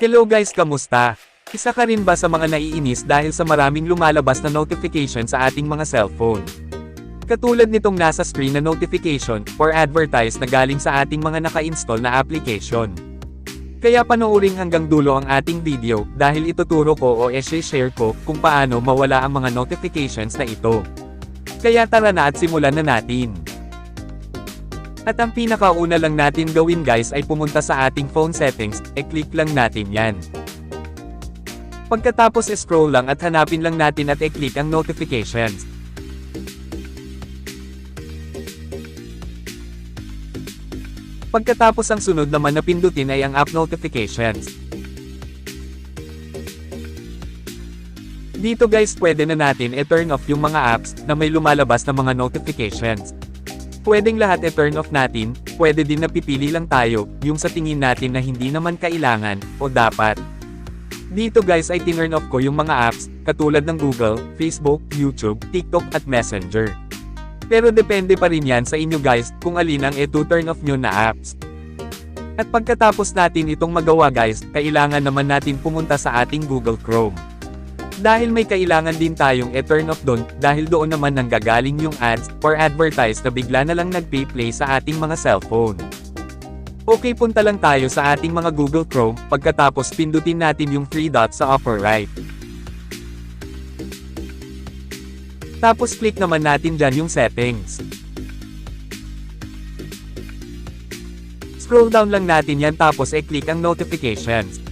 Hello guys, kamusta? Isa ka rin ba sa mga naiinis dahil sa maraming lumalabas na notification sa ating mga cellphone? Katulad nitong nasa screen na notification or advertise na galing sa ating mga naka-install na application. Kaya panoorin hanggang dulo ang ating video dahil ituturo ko o share ko kung paano mawala ang mga notifications na ito. Kaya tara na at simulan na natin. At ang pinakauna lang natin gawin guys ay pumunta sa ating phone settings, e-click lang natin yan. Pagkatapos scroll lang at hanapin lang natin at e-click ang notifications. Pagkatapos ang sunod naman na pindutin ay ang app notifications. Dito guys pwede na natin e-turn off yung mga apps na may lumalabas na mga notifications. Pwedeng lahat e-turn off natin, pwede din napipili lang tayo, yung sa tingin natin na hindi naman kailangan, o dapat. Dito guys ay tinurn off ko yung mga apps, katulad ng Google, Facebook, YouTube, TikTok at Messenger. Pero depende pa rin yan sa inyo guys, kung alin ang e-to turn off nyo na apps. At pagkatapos natin itong magawa guys, kailangan naman natin pumunta sa ating Google Chrome. Dahil may kailangan din tayong e-turn off doon, dahil doon naman nanggagaling yung ads, or advertise na bigla na lang nag-play sa ating mga cellphone. Okay punta lang tayo sa ating mga Google Chrome, pagkatapos pindutin natin yung three dots sa upper right. Tapos click naman natin dyan yung settings. Scroll down lang natin yan tapos e-click ang notifications.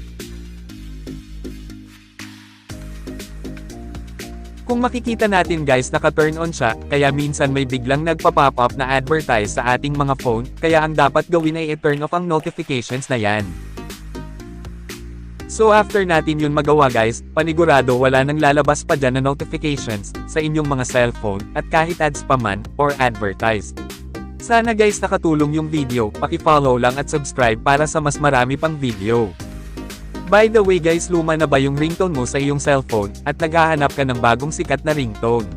Kung makikita natin guys naka-turn on siya, kaya minsan may biglang nagpa-pop up na advertise sa ating mga phone, kaya ang dapat gawin ay i-turn off ang notifications na yan. So after natin yun magawa guys, panigurado wala nang lalabas pa dyan na notifications sa inyong mga cellphone at kahit ads pa man or advertise. Sana guys nakatulong yung video, paki-follow lang at subscribe para sa mas marami pang video. By the way guys luma na ba yung ringtone mo sa iyong cellphone at naghahanap ka ng bagong sikat na ringtone?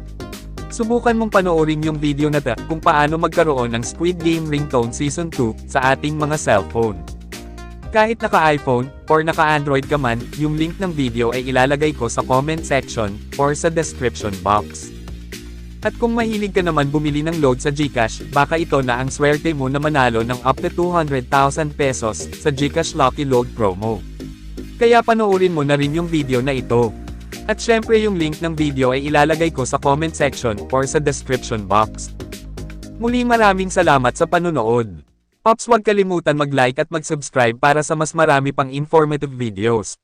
Subukan mong panoorin yung video na ta kung paano magkaroon ng Squid Game Ringtone Season 2 sa ating mga cellphone. Kahit naka-iPhone, or naka-Android ka man, yung link ng video ay ilalagay ko sa comment section, or sa description box. At kung mahilig ka naman bumili ng load sa GCash, baka ito na ang swerte mo na manalo ng up to 200,000 pesos sa GCash Lucky Load promo. Kaya panoorin mo na rin yung video na ito. At syempre yung link ng video ay ilalagay ko sa comment section or sa description box. Muli maraming salamat sa panonood. Ops huwag kalimutan mag-like at mag-subscribe para sa mas marami pang informative videos.